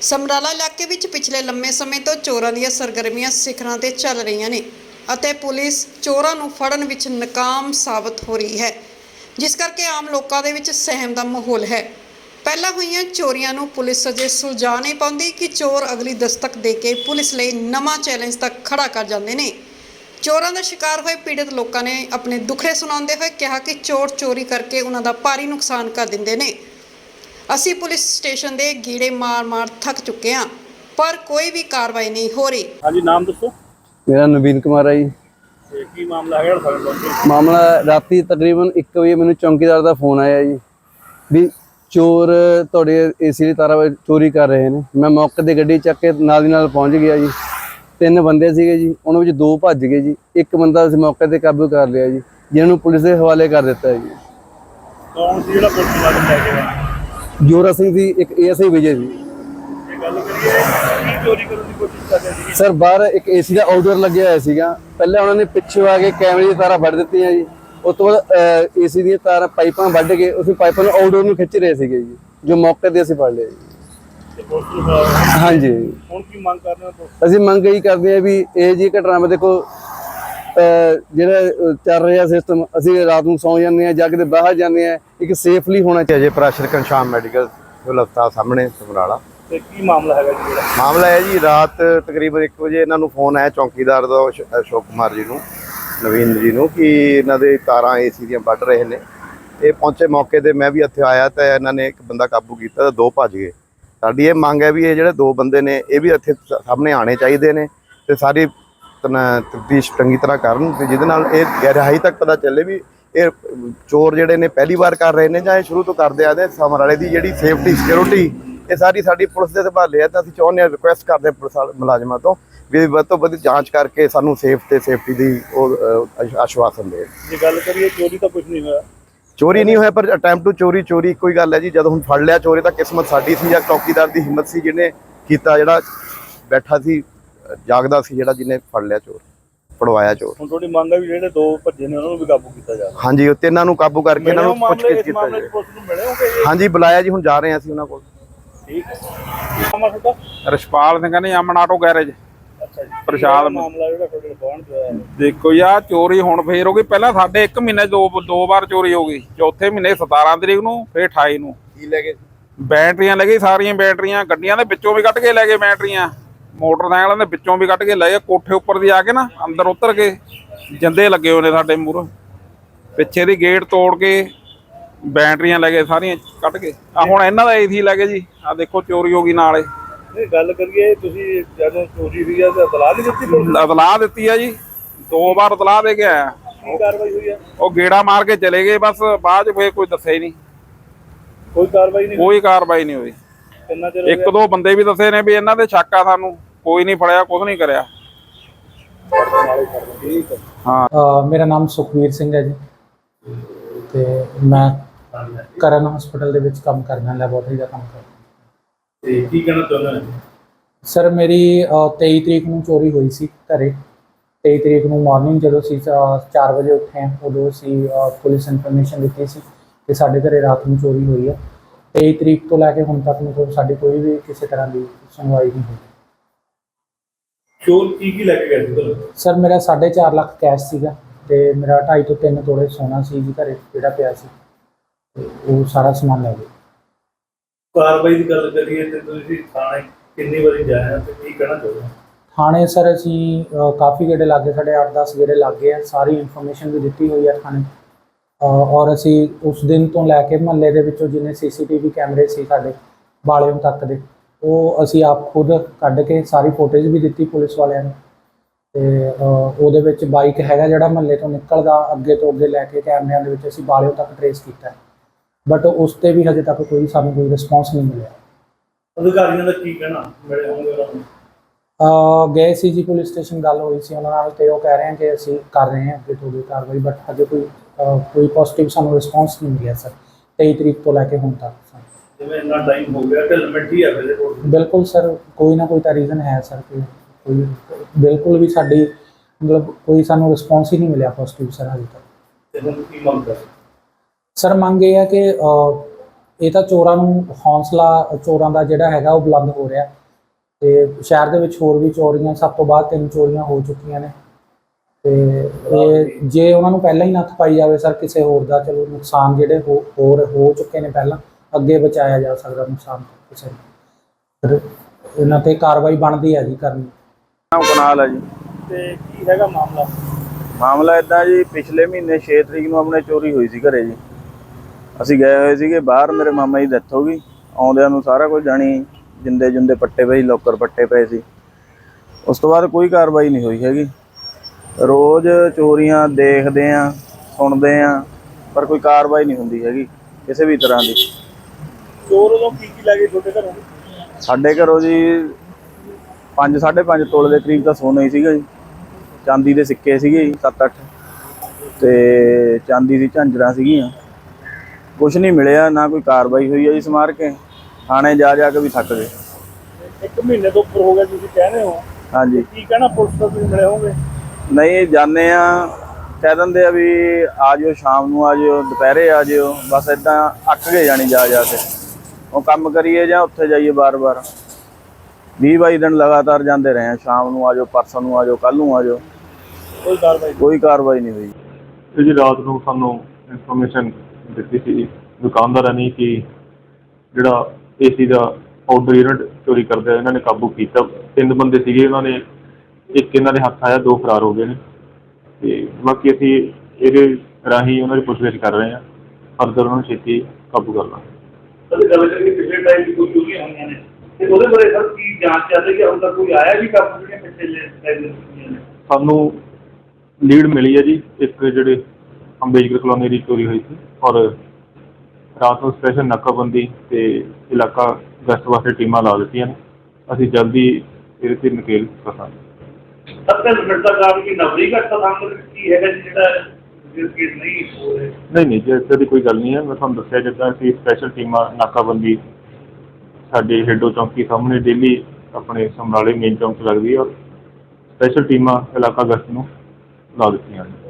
ਸਮਰਾਲਾ ਇਲਾਕੇ ਵਿੱਚ ਪਿਛਲੇ ਲੰਮੇ ਸਮੇਂ ਤੋਂ ਚੋਰਾਂ ਦੀਆਂ ਸਰਗਰਮੀਆਂ ਸਿਖਰਾਂ ਤੇ ਚੱਲ ਰਹੀਆਂ ਨੇ ਅਤੇ ਪੁਲਿਸ ਚੋਰਾਂ ਨੂੰ ਫੜਨ ਵਿੱਚ ਨਾਕਾਮ ਸਾਬਤ ਹੋ ਰਹੀ ਹੈ, ਜਿਸ ਕਰਕੇ ਆਮ ਲੋਕਾਂ ਦੇ ਵਿੱਚ ਸਹਿਮ ਦਾ ਮਾਹੌਲ ਹੈ। ਪਹਿਲਾਂ ਹੋਈਆਂ ਚੋਰੀਆਂ ਨੂੰ ਪੁਲਿਸ ਅਜੇ ਸੁਲਝਾ ਨਹੀਂ ਪਾਉਂਦੀ ਕਿ ਚੋਰ ਅਗਲੀ ਦਸਤਕ ਦੇ ਕੇ ਪੁਲਿਸ ਲਈ ਨਵਾਂ ਚੈਲੰਜ ਤੱਕ ਖੜਾ ਕਰ ਜਾਂਦੇ ਨੇ। ਚੋਰਾਂ ਦਾ ਸ਼ਿਕਾਰ ਹੋਏ ਪੀੜਤ ਲੋਕਾਂ ਨੇ ਆਪਣੇ ਦੁੱਖੜੇ ਸੁਣਾਉਂਦੇ ਹੋਏ ਕਿਹਾ ਕਿ ਚੋਰ ਚੋਰੀ ਕਰਕੇ ਉਹਨਾਂ ਦਾ ਭਾਰੀ ਨੁਕਸਾਨ ਕਰ ਦਿੰਦੇ ਨੇ। ਅਸੀਂ ਪੁਲਿਸ ਸਟੇਸ਼ਨ ਦੇ ਗੀੜੇ ਮਾਰ-ਮਾਰ ਥੱਕ ਚੁੱਕੇ ਹਾਂ ਪਰ ਕੋਈ ਵੀ ਕਾਰਵਾਈ ਨਹੀਂ ਹੋ ਰਹੀ। ਹਾਂਜੀ ਨਾਮ ਦੱਸੋ। ਮੇਰਾ ਨਵੀਨ ਕੁਮਾਰ ਹੈ ਜੀ। ਤੇ ਕੀ ਮਾਮਲਾ ਹੈਗਾ ਸਾਡੇ ਕੋਲ? ਮਾਮਲਾ ਰਾਤੀ ਤਕਰੀਬਨ 1 ਵਜੇ ਮੈਨੂੰ ਚੌਂਕੀਦਾਰ ਦਾ ਫੋਨ ਆਇਆ ਜੀ ਵੀ ਚੋਰ ਤੁਹਾਡੇ ਏਸੀ ਦੀ ਤਾਰਾਂ ਚੋਰੀ ਕਰ ਰਹੇ ਨੇ। ਮੈਂ ਮੌਕੇ ਤੇ ਗੱਡੀ ਚੱਕ ਕੇ ਨਾਲ ਦੀ ਨਾਲ ਪਹੁੰਚ ਗਿਆ ਜੀ। ਤਿੰਨ ਬੰਦੇ ਸੀਗੇ ਜੀ ਉਹਨਾਂ ਵਿੱਚ ਦੋ ਭੱਜ ਗਏ ਜੀ। ਇੱਕ ਬੰਦਾ ਅਸੀਂ ਮੌਕੇ ਤੇ ਕਾਬੂ ਕਰ ਲਿਆ ਜੀ ਜਿਹਨਾਂ ਨੂੰ ਪੁਲਿਸ ਦੇ ਹਵਾਲੇ ਕਰ ਦਿੱਤਾ ਜੀ। ਕੌਣ ਸੀ ਜਿਹੜਾ ਪੁਲਿਸ ਮੁਲਾਜ਼ਮ ਲੈ ਕੇ ਆਇਆ? ਜੋਰਾ ਸਿੰਘ ਦੀ ਇੱਕ ਏਐਸਆਈ ਵਿਜੇ ਜੀ ਸਰ ਬਾਹਰ ਇੱਕ ਏਸੀ ਦਾ ਆਊਟਡੋਰ ਲੱਗਿਆ ਹੋਇਆ ਸੀਗਾ। ਪਹਿਲਾਂ ਉਹਨਾਂ ਨੇ ਪਿੱਛੋਂ ਆ ਕੇ ਕੈਮਰੇ ਦੀ ਤਾਰਾਂ ਵੱਢ ਦਿੱਤੀਆਂ ਜੀ। ਉਸ ਤੋਂ ਬਾਅਦ ਏਸੀ ਦੀਆਂ ਤਾਰਾਂ ਪਾਈਪਾਂ ਵੱਢ ਕੇ ਉਸ ਪਾਈਪਾਂ ਨੂੰ ਆਊਟਡੋਰ ਨੂੰ ਖਿੱਚ ਰਹੇ ਸੀਗੇ ਜੀ ਜੋ ਮੌਕੇ ਤੇ ਅਸੀਂ ਫੜ ਲਿਆ ਜੀ। ਹਾਂਜੀ। ਹੁਣ ਕੀ ਮੰਗ ਕਰ ਰਹੇ ਹੋ ਤੁਸੀਂ? ਅਸੀਂ ਮੰਗ ਇਹੀ ਕਰਦੇ ਹਾਂ ਵੀ ਇਹ ਜੀ ਘਟਨਾਵਾਂ ਦੇਖੋ ਅਹ ਜਿਹੜਾ ਚੱਲ ਰਿਹਾ ਸਿਸਟਮ ਅਸੀਂ ਰਾਤ ਨੂੰ ਸੌਂ ਜਾਂਦੇ ਹਾਂ ਜਾਂ ਕਿਤੇ ਬਾਹਰ ਜਾਂਦੇ ਹਾਂ ਇੱਕ ਸੇਫਲੀ ਹੋਣਾ ਚਾਹੀਦਾ। ਅਜੇ ਪ੍ਰੈਸ਼ਰ ਕੰਸ਼ਾਮ ਮੈਡੀਕਲ ਹਸਪਤਾਲ ਸਾਹਮਣੇ ਸਮਰਾਲਾ। ਤੇ ਕੀ ਮਾਮਲਾ ਹੈਗਾ ਜੀ ਜਿਹੜਾ? ਮਾਮਲਾ ਹੈ ਜੀ ਰਾਤ ਤਕਰੀਬਨ 1 ਵਜੇ ਇਹਨਾਂ ਨੂੰ ਫੋਨ ਆਇਆ ਚੌਕੀਦਾਰ ਦਾ ਅਸ਼- ਅਸ਼ੋਕ ਕੁਮਾਰ ਜੀ ਨੂੰ ਨਵੀਨ ਜੀ ਨੂੰ ਕਿ ਇਹਨਾਂ ਦੇ ਤਾਰਾਂ ਏਸੀ ਦੀਆਂ ਵੱਢ ਰਹੇ ਨੇ। ਇਹ ਪਹੁੰਚੇ ਮੌਕੇ ਤੇ ਮੈਂ ਵੀ ਇੱਥੇ ਆਇਆ ਤਾਂ ਇਹਨਾਂ ਨੇ ਇੱਕ ਬੰਦਾ ਕਾਬੂ ਕੀਤਾ ਤੇ ਦੋ ਭੱਜ ਗਏ। ਸਾਡੀ ਇਹ ਮੰਗ ਹੈ ਵੀ ਇਹ ਜਿਹੜੇ ਦੋ ਬੰਦੇ ਨੇ ਇਹ ਵੀ ਇੱਥੇ ਸਾਹਮਣੇ ਆਣੇ ਚਾਹੀਦੇ ਨੇ ਤੇ ਸਾਰੀ ਤਫਤੀਸ਼ ਚੰਗੀ ਤਰ੍ਹਾਂ ਕਰਨ ਤੇ ਜਿਹਦੇ ਨਾਲ ਇਹ ਗਹਿਰਾਈ ਤੱਕ ਪਤਾ ਚੱਲੇ ਵੀ ਇਹ ਚੋਰ ਜਿਹੜੇ ਨੇ ਪਹਿਲੀ ਵਾਰ ਕਰ ਰਹੇ ਨੇ ਜਾਂ ਇਹ ਸ਼ੁਰੂ ਤੋਂ ਕਰਦੇ ਆਦੇ ਸਮਰਾਲੇ ਦੀ ਜਿਹੜੀ ਸੇਫਟੀ ਸਿਕਿਉਰਿਟੀ ਇਹ ਸਾਰੀ ਸਾਡੀ ਪੁਲਿਸ ਦੇ ਸੰਭਾਲੇ ਆ ਤਾਂ ਅਸੀਂ ਚਾਹੁੰਦੇ ਹਾਂ ਰਿਕੁਐਸਟ ਕਰਦੇ ਮੁਲਾਜ਼ਮਾਂ ਤੋਂ ਵੀ ਵੱਧ ਤੋਂ ਵੱਧ ਜਾਂਚ ਕਰਕੇ ਸਾਨੂੰ ਸੇਫ ਤੇ ਸੇਫਟੀ ਦੀ ਉਹ ਆਸ਼ਵਾਸਨ ਦੇ ਜੇ ਗੱਲ ਕਰੀਏ ਚੋਰੀ ਤਾਂ ਕੁਝ ਨਹੀਂ ਹੋਇਆ। ਚੋਰੀ ਨਹੀਂ ਹੋਇਆ ਪਰ ਅਟੈਂਪਟ ਟੂ ਚੋਰੀ ਚੋਰੀ ਕੋਈ ਗੱਲ ਹੈ ਜੀ। ਜਦੋਂ ਹੁਣ ਫੜ ਲਿਆ ਚੋਰੀ ਤਾਂ ਕਿਸਮਤ ਸਾਡੀ ਸੀ ਜਾਂ ਚੌਕੀਦਾਰ ਦੀ ਹਿੰਮਤ ਸੀ ਜਿਹਨੇ ਕੀਤਾ ਜਿਹੜਾ ਬੈਠਾ ਸੀ ਜਾਗਦਾ ਸੀ ਜਿਹੜਾ ਜਿਹਨੇ ਫੜ ਲਿਆ ਚੋਰ ਫੜਵਾਇਆ ਚੋਰ। ਹੁਣ ਤੁਹਾਡੀ ਮੰਗ ਹੈ ਵੀ ਜਿਹੜੇ ਦੋ ਭੱਜੇ ਨੇ ਉਹਨਾਂ ਨੂੰ ਵੀ ਕਾਬੂ ਕੀਤਾ ਜਾਵੇ। ਹਾਂਜੀ ਉਹ ਤਿੰਨਾਂ ਨੂੰ ਕਾਬੂ ਕਰਕੇ ਇਹਨਾਂ ਨੂੰ ਪੁੱਛ ਕੇ ਕੀਤਾ ਮਾਮਲੇ ਜਾਏ ਚ ਪੁਲਿਸ ਨੂੰ ਮਿਲੇ ਹੋਗੇ ਜੀ ਹਾਂਜੀ ਬੁਲਾਇਆ ਜੀ ਹੁਣ ਜਾ ਰਹੇ ਹਾਂ ਅਸੀਂ ਉਹਨਾਂ ਕੋਲ। ਠੀਕ ਹੈ। ਰਸ਼ਪਾਲ ਸਿੰਘ ਨੇ ਅਮਨ ਆਟੋ ਗੈਰੇਜ। ਅੱਛਾ ਜੀ। ਪ੍ਰਸ਼ਾਦ ਮਾਮਲਾ ਜਿਹੜਾ ਤੁਹਾਡੇ ਹੈ ਦੇਖੋ ਯਾ ਚੋਰੀ ਹੁਣ ਫੇਰ ਹੋ ਗਈ। ਪਹਿਲਾਂ ਸਾਡੇ 1 ਮਹੀਨੇ ਦੋ ਦੋ ਵਾਰ ਚੋਰੀ ਹੋ ਗਈ। ਚੌਥੇ ਮਹੀਨੇ 17 ਤਰੀਕ ਨੂੰ ਫੇਰ 28 ਨੂੰ। ਕੀ ਲੈ ਗਏ? ਬੈਟਰੀਆਂ ਲੈ ਗਏ ਸਾਰੀਆਂ ਬੈਟਰੀਆਂ। ਗੱਡੀਆਂ ਦੇ ਵਿੱਚੋਂ ਵੀ ਕੱਢ ਕੇ ਲੈ ਗਏ ਬੈਟਰੀਆਂ। ਮੋਟਰਸਾਈਕਲਾਂ ਦੇ ਵਿੱਚੋਂ ਵੀ ਕੱਢ ਕੇ ਲੈ ਗਏ ਕੋਠੇ ਉੱਪਰ ਦੀ ਆ ਕੇ ਨਾ ਅੰਦਰ ਉਤਰ ਕੇ ਜੰਦੇ ਲੱਗੇ ਹੋਏ ਨੇ ਸਾਡੇ ਮੂਹਰੇ। ਪਿੱਛੇ ਦੀ ਗੇਟ ਤੋੜ ਕੇ ਬੈਟਰੀਆਂ ਲੈ ਗਏ ਸਾਰੀਆਂ ਕੱਢ ਕੇ। ਆ ਹੁਣ ਇਹਨਾਂ ਦਾ ਏਸੀ ਲੈ ਗਏ ਜੀ ਆ ਦੇਖੋ ਚੋਰੀ ਹੋ ਗਈ ਨਾਲੇ ਨਹੀਂ ਗੱਲ ਕਰੀਏ ਤੁਸੀਂ ਜਦੋਂ ਚੋਰੀ ਹੋਈ ਹੈ ਤਾਂ ਤਲਾਹ ਨਹੀਂ ਦਿੱਤੀ ਪੁਲਿਸ ਦਿੱਤੀ ਆ ਜੀ ਦੋ ਵਾਰ ਇਤਲਾਹ ਦੇ ਕੇ ਆਇਆ। ਕੀ ਕਾਰਵਾਈ ਹੋਈ ਹੈ ਉਹ ਗੇੜਾ ਮਾਰ ਕੇ ਚਲੇ ਗਏ ਬਸ ਬਾਅਦ ਚ ਕੋਈ ਦੱਸਿਆ ਹੀ ਨਹੀਂ। ਕੋਈ ਕਾਰਵਾਈ ਨਹੀਂ ਕੋਈ ਕਾਰਵਾਈ ਨਹੀਂ ਹੋਈ। ਕਿੰਨਾ ਚਿਰ ਹੋ ਇੱਕ ਦੋ ਬੰਦੇ ਵੀ ਦੱਸੇ ਨੇ ਵੀ ਇਹਨਾਂ ਦੇ ਸ਼ੱਕ ਆ ਸਾਨੂੰ ਕੋਈ ਨਹੀਂ ਫੜਿਆ ਕੁਝ ਨਹੀਂ ਕਰਿਆ। ਹੈ। ਮੇਰਾ ਨਾਮ ਸੁਖਵੀਰ ਸਿੰਘ ਹੈ ਜੀ। ਤੇ ਮੈਂ ਕਰਨ ਹਸਪੀਟਲ ਦੇ ਵਿੱਚ ਕੰਮ ਕਰਦਾ ਲੈਬੋਰਟਰੀ ਦਾ ਕੰਮ ਕਰਦਾ। ਤੇ ਕੀ ਕਹਿਣਾ ਚਾਹੁੰਦੇ ਸਰ ਮੇਰੀ ਅ, 23 ਤਰੀਕ ਨੂੰ ਚੋਰੀ ਹੋਈ ਸੀ ਘਰੇ। 23 ਤਰੀਕ ਨੂੰ ਮਾਰਨਿੰਗ ਜਦੋਂ ਅਸੀਂ 4 ਵਜੇ ਉੱਠੇ ਹਾਂ ਉਦੋਂ ਅਸੀਂ ਪੁਲਿਸ ਇਨਫੋਰਮੇਸ਼ਨ ਦਿੱਤੀ ਸੀ ਕਿ ਸਾਡੇ ਘਰੇ ਰਾਤ ਨੂੰ ਚੋਰੀ ਹੋਈ ਹੈ। 23 ਤਰੀਕ ਤੋਂ ਲੈ ਕੇ ਹੁਣ ਤੱਕ ਮਤਲਬ ਸਾਡੀ ਕੋਈ ਵੀ ਕਿਸੇ ਤਰ੍ਹਾਂ ਦੀ ਸੁਣਵਾਈ ਨਹੀਂ ਹੋਈ। ਚੋਰ ਕੀ ਕੀ ਲੈ ਕੇ ਗਏ ਸੀ ਤੁਹਾਨੂੰ? ਸਰ ਮੇਰਾ 4.5 ਲੱਖ ਕੈਸ਼ ਸੀਗਾ ਤੇ ਮੇਰਾ 2.5 ਤੋਂ 3 ਤੋਲੇ ਸੋਨਾ ਸੀ ਜੀ ਘਰੇ ਜਿਹੜਾ ਪਿਆ ਸੀ। ਤੇ ਉਹ ਸਾਰਾ ਸਮਾਨ ਲੈ ਗਏ। ਕਾਰਵਾਈ ਦੀ ਗੱਲ ਕਰੀਏ ਤੇ ਤੁਸੀਂ ਥਾਣੇ ਕਿੰਨੀ ਵਾਰੀ ਹੋ ਤੇ ਕੀ ਕਹਿਣਾ ਚਾਹੁੰਦੇ ਹੋ? ਥਾਣੇ ਸਰ ਅਸੀਂ ਅ, ਕਾਫੀ ਗੇੜੇ ਲੱਗੇ ਸਾਡੇ 8-10 ਗੇੜੇ ਲੱਗੇ ਆ। ਸਾਰੀ ਇਨਫੋਰਮੇਸ਼ਨ ਵੀ ਦਿੱਤੀ ਹੋਈ ਹੈ ਥਾਣੇ ਔਰ ਅਸੀਂ ਉਸ ਦਿਨ ਤੋਂ ਲੈ ਕੇ ਮਹੱਲੇ ਦੇ ਵਿੱਚੋਂ ਜਿੰਨੇ ਸੀਸੀਟੀਵੀ ਕੈਮਰੇ ਸੀ ਸਾਡੇ ਬਾਲਿਓਂ ਤੱਕ ਦੇ ਉਹ ਅਸੀਂ ਆਪ ਖੁਦ ਕੱਢ ਕੇ ਸਾਰੀ ਫੁਟੇਜ ਵੀ ਦਿੱਤੀ ਪੁਲਿਸ ਵਾਲਿਆਂ ਨੂੰ। ਤੇ ਉਹਦੇ ਵਿੱਚ ਬਾਈਕ ਹੈਗਾ ਜਿਹੜਾ ਮਹੱਲੇ ਤੋਂ ਨਿਕਲਦਾ ਅੱਗੇ ਤੋਂ ਅੱਗੇ ਲੈ ਕੇ ਕੈਮਰਿਆਂ ਦੇ ਵਿੱਚ ਅਸੀਂ ਬਾਲਿਓਂ ਤੱਕ ਟਰੇਸ ਕੀਤਾ। ਬਟ ਉਸ ਤੇ ਵੀ ਹਜੇ ਤੱਕ ਕੋਈ ਸਾਨੂੰ ਕੋਈ ਰਿਸਪੌਂਸ ਨਹੀਂ ਮਿਲਿਆ। ਅਧਿਕਾਰੀਆਂ ਦਾ ਕੀ ਕਹਿਣਾ? ਮਿਲੇ ਹੋਣਗੇ ਉਹਨਾਂ ਗਏ ਸੀ ਜੀ ਪੁਲਿਸ ਸਟੇਸ਼ਨ ਗੱਲ ਹੋਈ ਸੀ ਉਹਨਾਂ ਨਾਲ ਤੇ ਉਹ ਕਹਿ ਰਹੇ ਹਨ ਕਿ ਅਸੀਂ ਕਰ ਰਹੇ ਹਾਂ ਅੱਗੇ ਤੋਂ ਵੀ ਕਾਰਵਾਈ ਬਟ ਹਜੇ ਕੋਈ ਕੋਈ ਪੋਜ਼ਿਟਿਵ ਸਾਨੂੰ ਰਿਸਪੌਂਸ ਨਹੀਂ ਮਿਲਿਆ ਸਰ 23 ਤਰੀਕ ਤੋਂ ਲੈ ਕੇ ਹੁਣ ਤੱਕ। ਜਿਵੇਂ ਇੰਨਾ ਟਾਈਮ ਹੋ ਗਿਆ ਢਿੱਲਮਿੱਠ ਹੀ ਆ ਮੇਰੇ ਕੋਲ। ਬਿਲਕੁਲ ਸਰ ਕੋਈ ਨਾ ਕੋਈ ਤਾਂ ਰੀਜ਼ਨ ਹੈ ਸਰ ਕੋਈ ਕੋਈ ਬਿਲਕੁਲ ਵੀ ਸਾਡੀ ਮਤਲਬ ਕੋਈ ਸਾਨੂੰ ਰਿਸਪੌਂਸ ਹੀ ਨਹੀਂ ਮਿਲਿਆ ਪੋਜ਼ਿਟਿਵ ਸਰ ਹਜੇ ਤੱਕ। ਤੇ ਹੁਣ ਕੀ ਮੰਗ ਕਰ ਸਰ ਮੰਗ ਇਹ ਹੈ ਕਿ ਇਹ ਤਾਂ ਚੋਰਾਂ ਨੂੰ ਹੌਸਲਾ ਚੋਰਾਂ ਦਾ ਜਿਹੜਾ ਹੈਗਾ ਉਹ ਬੁਲੰਦ ਹੋ ਰਿਹਾ। ਤੇ ਸ਼ਹਿਰ ਦੇ ਵਿੱਚ ਹੋਰ ਵੀ ਚੋਰੀਆਂ ਸਭ ਤੋਂ ਬਾਅਦ ਤਿੰਨ ਚੋਰੀਆਂ ਹੋ ਚੁੱਕੀਆਂ ਨੇ। ਤੇ ਇਹ ਜੇ ਉਹਨਾਂ ਨੂੰ ਪਹਿਲਾਂ ਹੀ ਨੱਥ ਪਾਈ ਜਾਵੇ ਸਰ ਕਿਸੇ ਹੋਰ ਦਾ ਚਲੋ ਨੁਕਸਾਨ ਜਿਹੜੇ ਹੋ ਹੋਰ ਹੋ ਚੁੱਕੇ ਨੇ ਪਹਿਲਾਂ ਅੱਗੇ ਬਚਾਇਆ ਜਾ ਸਕਦਾ ਨੁਕਸਾਨ ਕਿਸੇ ਨੂੰ। ਫਿਰ ਇਹਨਾਂ ਤੇ ਕਾਰਵਾਈ ਬਣਦੀ ਹੈ ਜੀ ਕਰਨੀ। ਨਾਮ ਕਨਾਲ ਹੈ ਜੀ। ਤੇ ਕੀ ਹੈਗਾ ਮਾਮਲਾ? ਮਾਮਲਾ ਇਦਾਂ ਜੀ ਪਿਛਲੇ ਮਹੀਨੇ 6 ਤਰੀਕ ਨੂੰ ਆਪਣੇ ਚੋਰੀ ਹੋਈ ਸੀ ਘਰੇ ਜੀ। ਅਸੀਂ ਗਏ ਹੋਏ ਸੀਗੇ ਬਾਹਰ ਮੇਰੇ ਮਾਮਾ ਜੀ ਦੀ ਡੈਥ ਹੋ ਗਈ। ਆਉਂਦਿਆਂ ਨੂੰ ਸਾਰਾ ਕੁਝ ਜਾਣੀ ਜਿੰਦੇ ਜੁੰਦੇ ਪੱਟੇ ਪਏ ਸੀ ਲੋਕਰ ਪੱਟੇ ਪਏ ਸੀ। ਉਸ ਤੋਂ ਬਾਅਦ ਕੋਈ ਕਾਰਵਾਈ ਨਹੀਂ ਹੋਈ ਹੈਗੀ। ਰੋਜ਼ ਚੋਰੀਆਂ ਦੇਖਦੇ ਆ ਸੁਣਦੇ ਆ ਪਰ ਕੋਈ ਕਾਰਵਾਈ ਨਹੀਂ ਹੁੰਦੀ ਹੈਗੀ ਕਿਸੇ ਵੀ ਤਰ੍ਹਾਂ ਦੀ। ਚੋਰ ਵੱਲੋਂ ਕੀ ਕੀ ਲੈ ਗਏ ਤੁਹਾਡੇ ਘਰੋਂ? ਸਾਡੇ ਘਰੋਂ ਜੀ 5 5.5 ਤੋਲੇ ਦੇ ਕਰੀਬ ਤਾਂ ਸੋਨਾ ਹੀ ਸੀਗਾ ਜੀ। ਚਾਂਦੀ ਦੇ ਸਿੱਕੇ ਸੀਗੇ ਜੀ 7-8 ਤੇ ਚਾਂਦੀ ਦੀ ਝਾਂਜਰਾਂ ਸੀਗੀਆਂ। ਕੁਝ ਨਹੀਂ ਮਿਲਿਆ ਨਾ ਕੋਈ ਕਾਰਵਾਈ ਹੋਈ ਹੈ ਜੀ ਸਮਾਰ ਕੇ। ਥਾਣੇ ਜਾ ਜਾ ਕੇ ਵੀ ਥੱਕ ਗਏ। ਇੱਕ ਮਹੀਨੇ ਤੋਂ ਉੱਪਰ ਹੋ ਗਿਆ ਤੁਸੀਂ ਕਹਿ ਰਹੇ ਹੋ। ਹਾਂਜੀ। ਕੀ ਕਹਿਣਾ ਪੁਲਿਸ ਤੋਂ ਤੁਸੀਂ ਮਿਲੇ ਹੋਗੇ ਨਹੀਂ ਜਾਂਦੇ ਆ ਕਹਿ ਦਿੰਦੇ ਆ ਵੀ ਆ ਜਿਓ ਸ਼ਾਮ ਨੂੰ ਆ ਜਿਓ ਦੁਪਹਿਰੇ ਆ ਜਿਓ। ਬਸ ਇਦਾਂ ਅੱਕ ਗਏ ਜਾਣੀ ਜਾ ਜਾ ਕੇ। ਉਹ ਕੰਮ ਕਰੀਏ ਜਾਂ ਉੱਥੇ ਜਾਈਏ ਬਾਰ-ਬਾਰ 20 22 ਦਿਨ ਲਗਾਤਾਰ ਜਾਂਦੇ ਰਹੇ ਆ ਸ਼ਾਮ ਨੂੰ ਆ ਜਾਓ ਪਰਸੋਂ ਨੂੰ ਆ ਜਾਓ ਕੱਲ ਨੂੰ ਆ ਜਾਓ। ਕੋਈ ਕਾਰਵਾਈ ਕੋਈ ਕਾਰਵਾਈ ਨਹੀਂ ਹੋਈ। ਇਹ ਜੀ ਰਾਤ ਨੂੰ ਸਾਨੂੰ ਇਨਫੋਰਮੇਸ਼ਨ ਦਿੱਤੀ ਸੀ ਦੁਕਾਨਦਾਰਾਂ ਨੇ ਕਿ ਜਿਹੜਾ ਏਸੀ ਦਾ ਆਊਟਡੋਰ ਯੂਨਿਟ ਚੋਰੀ ਕਰਦੇ ਆ ਇਹਨਾਂ ਨੇ ਕਾਬੂ ਕੀਤਾ। ਤਿੰਨ ਬੰਦੇ ਸੀਗੇ ਉਹਨਾਂ ਨੇ ਇੱਕ ਇਹਨਾਂ ਦੇ ਹੱਥ ਆਇਆ ਦੋ ਫਰਾਰ ਹੋ ਗਏ ਨੇ। ਤੇ ਬਾਕੀ ਅਸੀਂ ਇਹਦੇ ਰਾਹੀਂ ਉਹਨਾਂ ਦੀ ਪੁੱਛਗਿੱਛ ਕਰ ਰਹੇ ਹਾਂ। ਫਰਦਰ ਉਹਨਾਂ ਨੂੰ ਛੇਤੀ ਕਾਬੂ ਕਰ ਲਾਂਗੇ। ਸਾਨੂੰ ਲੀਡ ਮਿਲੀ ਹੈ ਜੀ ਇੱਕ ਜਿਹੜੇ ਅੰਬੇਦਕਰ ਕਲੋਨੀ ਦੀ ਚੋਰੀ ਹੋਈ ਸੀ। ਔਰ ਰਾਤ ਨੂੰ ਸਪੈਸ਼ਲ ਨਾਕਾਬੰਦੀ ਤੇ ਇਲਾਕਾ ਗਸ਼ਤ ਵਾਸਤੇ ਟੀਮਾਂ ਲਾ ਦਿੱਤੀਆਂ ਨੇ। ਅਸੀਂ ਜਲਦੀ ਇਹਦੇ ਤੇ ਨਕੇਲ ਕਰਾਂਗੇ 70 ਮਿੰਟ ਤੱਕ ਆਪਕੀ ਨੌਕਰੀ ਘੱਟ ਤਾਂ ਸਾਹਮਣੇ ਕੀ ਹੈਗਾ ਜਿਹੜਾ ਜਿਸ ਕੇਸ ਨਹੀਂ ਹੋ ਰਿਹਾ? ਨਹੀਂ ਨਹੀਂ, ਜੀ ਦੀ ਕੋਈ ਗੱਲ ਨਹੀਂ ਹੈ। ਮੈਂ ਤੁਹਾਨੂੰ ਦੱਸਿਆ ਜਿੱਦਾਂ ਅਸੀਂ ਸਪੈਸ਼ਲ ਟੀਮਾਂ ਨਾਕਾਬੰਦੀ ਸਾਡੇ ਹੇਡੋ ਚੌਂਕੀ ਸਾਹਮਣੇ ਡੇਲੀ ਆਪਣੇ ਸਮਰਾਲੇ ਮੇਨ ਚੌਂਕ 'ਚ ਲੱਗਦੀ ਹੈ ਔਰ ਸਪੈਸ਼ਲ ਟੀਮਾਂ ਇਲਾਕਾ ਗਸ਼ਤ ਨੂੰ ਲਾ ਦਿੱਤੀਆਂ ਨੇ।